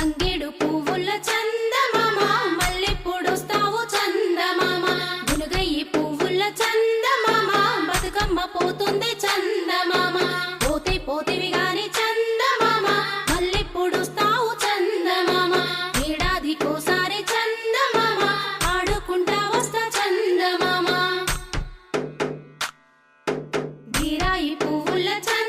తంగేడు పువ్వుల చందమామ మల్లెప్పుడొస్తావు చందమామ. గునుగయ్యి పువ్వుల చందమామ బతుకమ్మ పోతుంది చందమామ. పోతే పోతివి గాని చందమామ మల్లెప్పుడొస్తావు చందమామ. ఏడాదికోసారి చందమామ ఆడుకుంటా వస్తా చందమామ. గిరాయి పువ్వుల చంద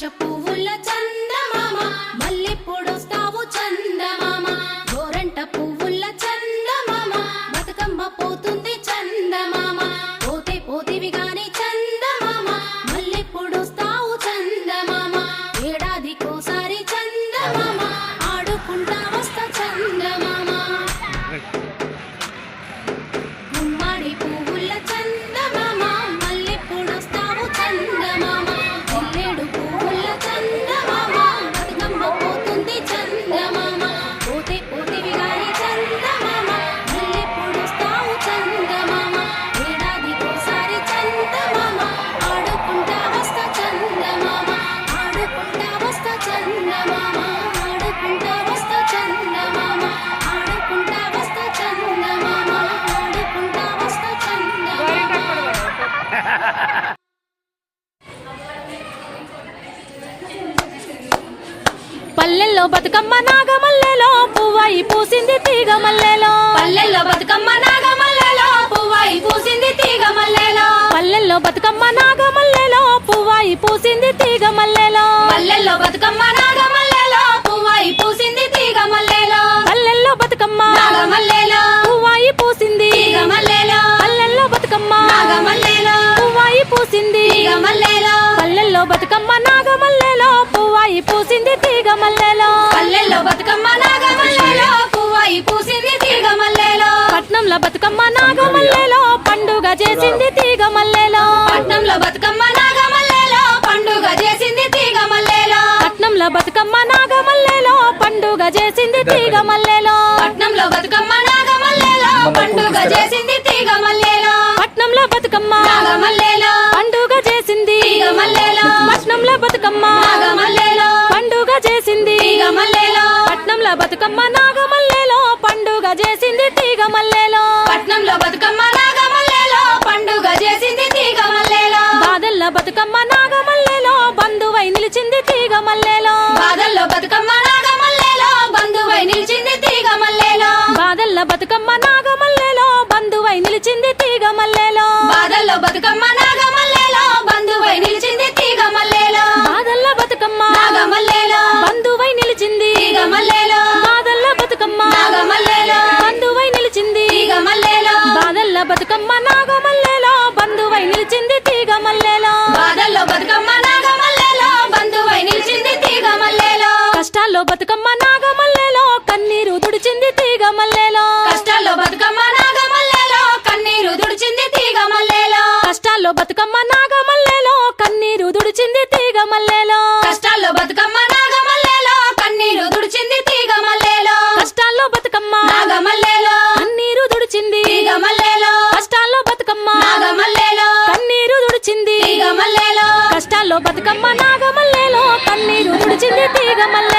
ద్రాక్ష పువ్వుల పల్లెల్లో బతుకమ్మ నాగమల్లెలో పువ్వాయి పూసింది తీగ మల్లెలో పల్లెల్లో బతుకమ్మ నాగమల్లలో పువ్వాయి పూసింది తీగ మల్లెలో పల్లెల్లో బతుకమ్మ నాగమల్లెలో పువ్వాయి పూసింది తీగ మల్లెలో పల్లెల్లో బతుకమ్మ నాగమల్లలో పువ్వాయి పూసింది తీగ మల్లెలో పల్లెల్లో బతుకమ్మ నాగమల్లేలో పువ్వాయి పూసింది తీగ మల్లెలో పల్లెల్లో బతుకమ్మ నాగమల్లేలో పువ్వాయి పూసింది తీగ మల్లెలో పల్లెల్లో బతుకమ్మ నాగమల్లెలో పువ్వాయి పూసింది తీగ మల్లెలో. పల్లెల్లో బతుకమ్మ నాగమల్లేలో పువ్వాయి పూసింది తీగ మల్లెలో. పట్నంలో బతుకమ్మ నాగమల్లెలో పండుగ చేసింది తీగ మల్లెలో. పట్నంలో బతుకమ్మ నాగమల్లేలో పండుగ చేసింది తీగ మల్లెలో. పట్నంలో బతుకమ్మ నాగమల్లెలో పండుగ చేసింది తీగ మల్లెలో. పట్నంలో బతుకమ్మ నాగమల్లేలో పండుగ చేసింది తీగ మల్లెలో. పట్నంలో బతుకమ్మ నాగమల్లేలో. బతుకమ్మ నాగమల్లెలో పండుగ చేసింది తీగ మల్లెలో కష్టాల్లో బతుకమ్మ నాగమల్లెలో కన్నీరు తుడిచింది తీగ మల్లెలో. కష్టాల్లో బతుకమ్మ నాగమల్లేలో కన్నీరు దుడిచింది తీగ మల్లెలో. కష్టాల్లో బతుకమ్మ నాగమల్లెలో కన్నీరు తుడిచింది తీగ మల్లెలో. కష్టాల్లో బతుకమ్మ నాగమల్లేలో కన్నీరు దుడిచింది తీగ మల్లెలో. కష్టాల్లో బతుకమ్మ నాగమల్లేలో. కన్నీరు తుడిచింది తీగ మల్లెలో. కష్టాల్లో బతుకమ్మ నాగమల్లేలో. కన్నీరు తుడిచింది తీగ మల్లెలో. కష్టాల్లో బతుకమ్మ నాగమల్లెలో కన్నీరు తుడిచింది తీగ మల్లెలో.